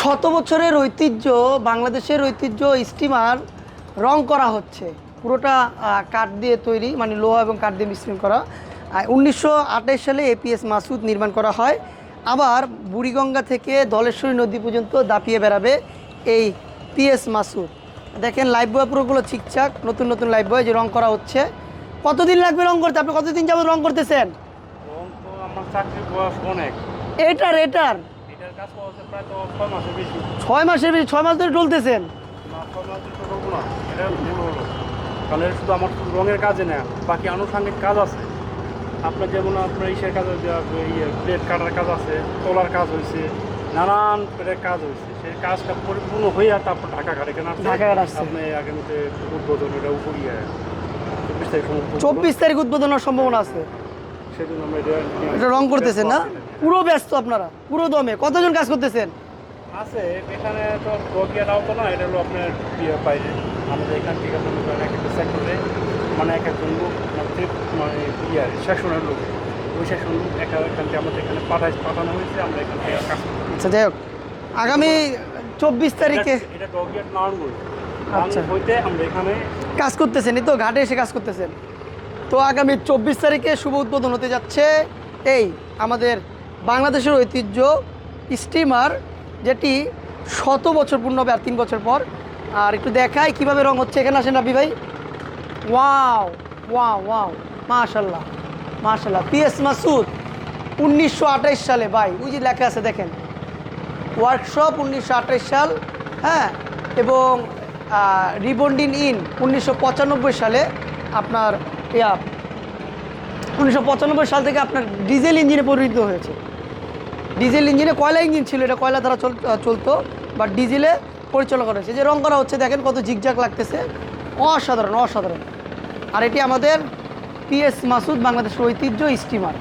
শত বছরের ঐতিহ্য বাংলাদেশের ঐতিহ্য স্টিমার রং করা হচ্ছে। পুরোটা কাঠ দিয়ে তৈরি মানে লোহা এবং কাঠ দিয়ে মিশ্রণ করা। উনিশশো সালে এপিএস মাসুদ নির্মাণ করা হয়। আবার বুড়িগঙ্গা থেকে ধলেশ্বরী নদী পর্যন্ত দাপিয়ে বেড়াবে এই পিএস মাসুদ দেখেন লাইফ বয় পুরোগুলো ঠিকঠাক নতুন নতুন লাইফ বয় যে রং করা হচ্ছে। কতদিন লাগবে রং করতে? আপনি কতদিন যাবত রং করতেছেন? এটার এটার। ছয় মাসের বেশি। ছয় মাস ধরে চলতেছেন? না ছয় মাস তো করব না এটা ভুল কারণ এটা শুধু আমার রঙের কাজে না বাকি আনুষঙ্গিক কাজ আছে। আপনার যেমন আপনার ইসের কাজ ইয়ে প্লেট কাটার কাজ আছে তোলার কাজ হয়েছে নানান প্লেটের কাজ হয়েছে। সেই কাজটা পরিপূর্ণ হয়ে আর তারপর ঢাকা ঘাটে কেন ঢাকা। আপনি আগামীতে উদ্বোধন এটা উপরিয়ে চব্বিশ তারিখ উদ্বোধন। চব্বিশ তারিখ উদ্বোধনের সম্ভাবনা আছে। এটা রং করতেছেন না? পুরো ব্যস্ত আপনারা পুরো দমে। কতজন কাজ করতেছেন? আছে এখানে তো রোগিয়াটাও তো না এটা হলো আপনার ইয়ে বাইরে। আমাদের এখান থেকে মনে করেন এক একটা সেক্টরে মানে এক একজন লোক মানে ইয়ে সেকশনের লোক। ওই সেকশন লোক একা এখান থেকে আমাদের এখানে পাঠাই পাঠানো হয়েছে আমরা এখান থেকে কাজ আচ্ছা যাই হোক। আগামী চব্বিশ তারিখে এটা- এটা নারায়ণগঞ্জ। আচ্ছা। হইতে আমরা এখানে কাজ করতেছেন এই তো ঘাটে এসে কাজ করতেছেন। তো আগামী চব্বিশ তারিখে শুভ উদ্বোধন হতে যাচ্ছে এই আমাদের বাংলাদেশের ঐতিহ্য স্টিমার, যেটি শত বছর পূর্ণ হবে আর তিন বছর পর। আর একটু দেখাই কীভাবে রং হচ্ছে। এখানে আসেন রাবি ভাই। Wow wow wow. মাশাল্লাহ মাশাল্লাহ পিএস মাসুদ, উনিশশো সালে। ভাই, ওই যে লেখা আছে, দেখেন। ওয়ার্কশপ উনিশশো সাল হ্যাঁ? এবং রিবন্ডিং ইন উনিশশো পঁচানব্বই সালে আপনার ইয়া, উনিশশো পঁচানব্বই সাল থেকে আপনার ডিজেল ইঞ্জিনে পরিণত হয়েছে। ডিজেল ইঞ্জিনে কয়লা ইঞ্জিন ছিল? এটা কয়লা দ্বারা চল চলতো, বা ডিজেলে পরিচালনা করা হয়েছে। যে রং করা হচ্ছে, দেখেন কত ঝিকঝাক লাগতেছে। অসাধারণ অসাধারণ। আর এটি আমাদের পিএস মাসুদ, বাংলাদেশের ঐতিহ্য স্টিমার।